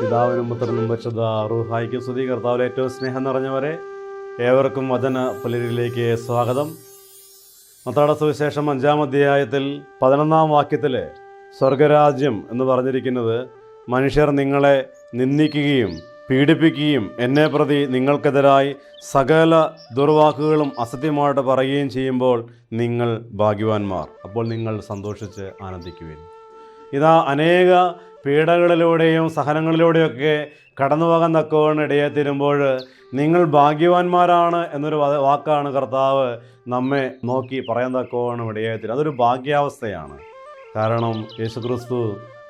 പിതാവിനും പുത്രനും പരിശുദ്ധ റൂഹായിക്കും സ്തുതി. കർത്താവിലെ ഏറ്റവും സ്നേഹം നിറഞ്ഞവരെ ഏവർക്കും വചന പുലരിലേക്ക് സ്വാഗതം. മത്താട സുവിശേഷം അഞ്ചാം അധ്യായത്തിൽ പതിനൊന്നാം വാക്യത്തിൽ സ്വർഗരാജ്യം എന്ന് പറഞ്ഞിരിക്കുന്നത് മനുഷ്യർ നിങ്ങളെ നിന്ദിക്കുകയും പീഡിപ്പിക്കുകയും എന്നെ പ്രതി നിങ്ങൾക്കെതിരായി സകല ദുർവാക്കുകളും അസത്യമായിട്ട് പറയുകയും ചെയ്യുമ്പോൾ നിങ്ങൾ ഭാഗ്യവാന്മാർ. അപ്പോൾ നിങ്ങൾ സന്തോഷിച്ച് ആനന്ദിക്കുവിൻ. ഇതാ അനേക പീഡകളിലൂടെയും സഹനങ്ങളിലൂടെയൊക്കെ കടന്നു പോകാൻ തക്കവണ്ണം ഇടയെ തീരുമ്പോൾ നിങ്ങൾ ഭാഗ്യവാന്മാരാണ് എന്നൊരു വാക്കാണ് കർത്താവ് നമ്മെ നോക്കി പറയാൻ തക്കവണ്ണം ഇടയെ തീരും അതൊരു ഭാഗ്യാവസ്ഥയാണ്. കാരണം യേശുക്രിസ്തു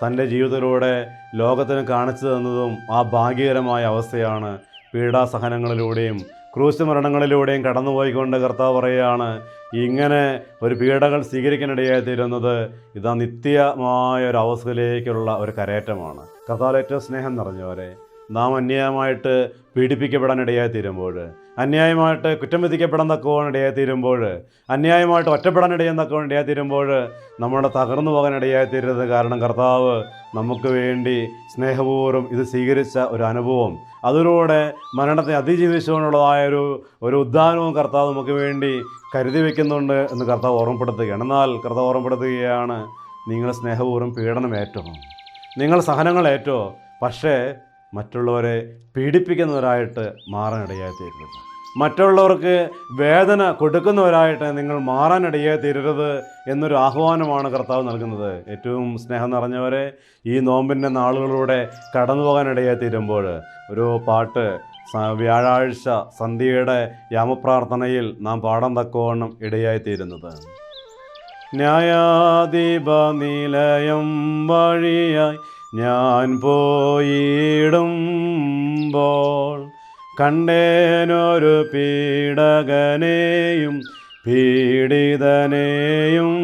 തന്റെ ജീവിതത്തിലൂടെ ലോകത്തിന് കാണിച്ചു തന്നതും ആ ഭാഗ്യകരമായ അവസ്ഥയാണ് പീഡാസഹനങ്ങളിലൂടെയും ക്രൂശ് മരണങ്ങളിലൂടെയും കടന്നുപോയിക്കൊണ്ട് കർത്താവ് പറയുകയാണ് ഇങ്ങനെ ഒരു പീഡകൾ സ്വീകരിക്കാനിടയായി തീരുന്നത് ഇതാ നിത്യമായ ഒരു അവസ്ഥയിലേക്കുള്ള ഒരു കരേറ്റമാണ്. കർത്താവ് ഏറ്റവും സ്നേഹം നിറഞ്ഞവരെ നാം അന്യായമായിട്ട് പീഡിപ്പിക്കപ്പെടാൻ ഇടയായി തീരുമ്പോൾ അന്യായമായിട്ട് കുറ്റം വിധിക്കപ്പെടാൻ തക്കവാൻ ഇടയായി തീരുമ്പോൾ അന്യായമായിട്ട് ഒറ്റപ്പെടാൻ ഇടയാൻ തക്കവാൻ ഇടയായി തീരുമ്പോൾ നമ്മുടെ തകർന്നു പോകാൻ ഇടയായി തീരരുത്. കാരണം കർത്താവ് നമുക്ക് വേണ്ടി സ്നേഹപൂർവം ഇത് സ്വീകരിച്ച ഒരു അനുഭവം. അതിലൂടെ മരണത്തെ അതിജീവിച്ചുകൊണ്ടുള്ളതായ ഒരു ഒരു ഉദ്ധാനവും കർത്താവ് നമുക്ക് വേണ്ടി കരുതി വയ്ക്കുന്നുണ്ട് എന്ന് കർത്താവ് ഓർമ്മപ്പെടുത്തുകയാണ്. എന്നാൽ കർത്താവ് ഓർമ്മപ്പെടുത്തുകയാണ് നിങ്ങൾ സ്നേഹപൂർവം പീഡനം ഏറ്റോ നിങ്ങൾ സഹനങ്ങൾ ഏറ്റോ പക്ഷേ മറ്റുള്ളവരെ പീഡിപ്പിക്കുന്നവരായിട്ട് മാറാനിടയായി തീരരുത്. മറ്റുള്ളവർക്ക് വേദന കൊടുക്കുന്നവരായിട്ട് നിങ്ങൾ മാറാനിടയായി തീരരുത് എന്നൊരു ആഹ്വാനമാണ് കർത്താവ് നൽകുന്നത്. ഏറ്റവും സ്നേഹം നിറഞ്ഞവരെ ഈ നോമ്പിന്റെ നാളുകളിലൂടെ കടന്നു പോകാനിടയായി തീരുമ്പോൾ ഒരു പാട്ട് വ്യാഴാഴ്ച സന്ധ്യയുടെ യാമപ്രാർത്ഥനയിൽ നാം പാടം തക്കവണ്ണം ഇടയായി തീരുന്നത്. ന്യായാധിപ നിലയം വഴിയായി ഞാൻ പോയിടുമ്പോൾ കണ്ടേനൊരു പീഡകനെയും പീഡിതനെയും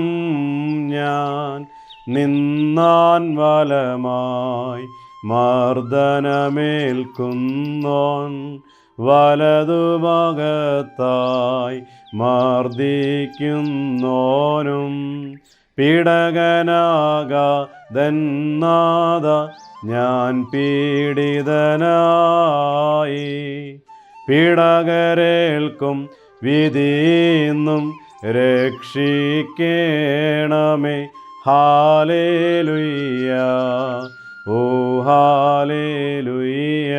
ഞാൻ നിന്നാൻ വലമായി മർദ്ദനമേൽക്കുന്നോൻ വലതുഭാഗത്തായി മർദ്ദിക്കുന്നോനും പീഡകനാകാതെന്നാത ഞാൻ പീഡിതനായി. പീഡകരേൽക്കും വിധീന്നും രക്ഷിക്കേണമേ. ഹാലേലുയ്യ. ഓ ഹാലേലുയ്യ.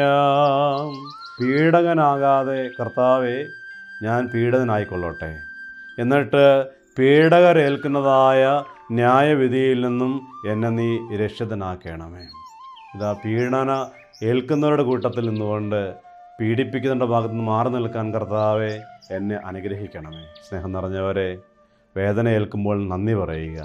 പീഡകനാകാതെ കർത്താവെ ഞാൻ പീഡകനായിക്കൊള്ളോട്ടെ എന്നിട്ട് പീഡകരേൽക്കുന്നതായ ന്യായവിധിയിൽ നിന്നും എന്നെ നീ രക്ഷിതനാക്കണമേ. ഇതാ പീഡന ഏൽക്കുന്നവരുടെ കൂട്ടത്തിൽ നിന്നുകൊണ്ട് പീഡിപ്പിക്കുന്നവരുടെ ഭാഗത്ത് നിന്ന് മാറി നിൽക്കാൻ കർത്താവെ എന്നെ അനുഗ്രഹിക്കണമേ. സ്നേഹം നിറഞ്ഞവരെ വേദന ഏൽക്കുമ്പോൾ നന്ദി പറയുക.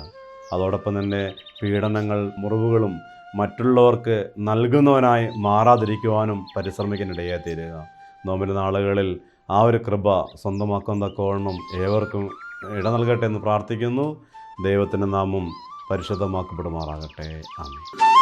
അതോടൊപ്പം തന്നെ പീഡനങ്ങൾ മുറിവുകളും മറ്റുള്ളവർക്ക് നൽകുന്നവനായി മാറാതിരിക്കുവാനും പരിശ്രമിക്കാനിടയായി തീരുക. നോമ്പിന്റെ നാളുകളിൽ ആ ഒരു കൃപ സ്വന്തമാക്കാൻ തക്കവണ്ണം ഏവർക്കും ഇട നൽകട്ടെ എന്ന് പ്രാർത്ഥിക്കുന്നു. ദൈവത്തിന്റെ നാമം പരിശുദ്ധമാക്കപ്പെടുമാറാകട്ടെ. ആമേൻ.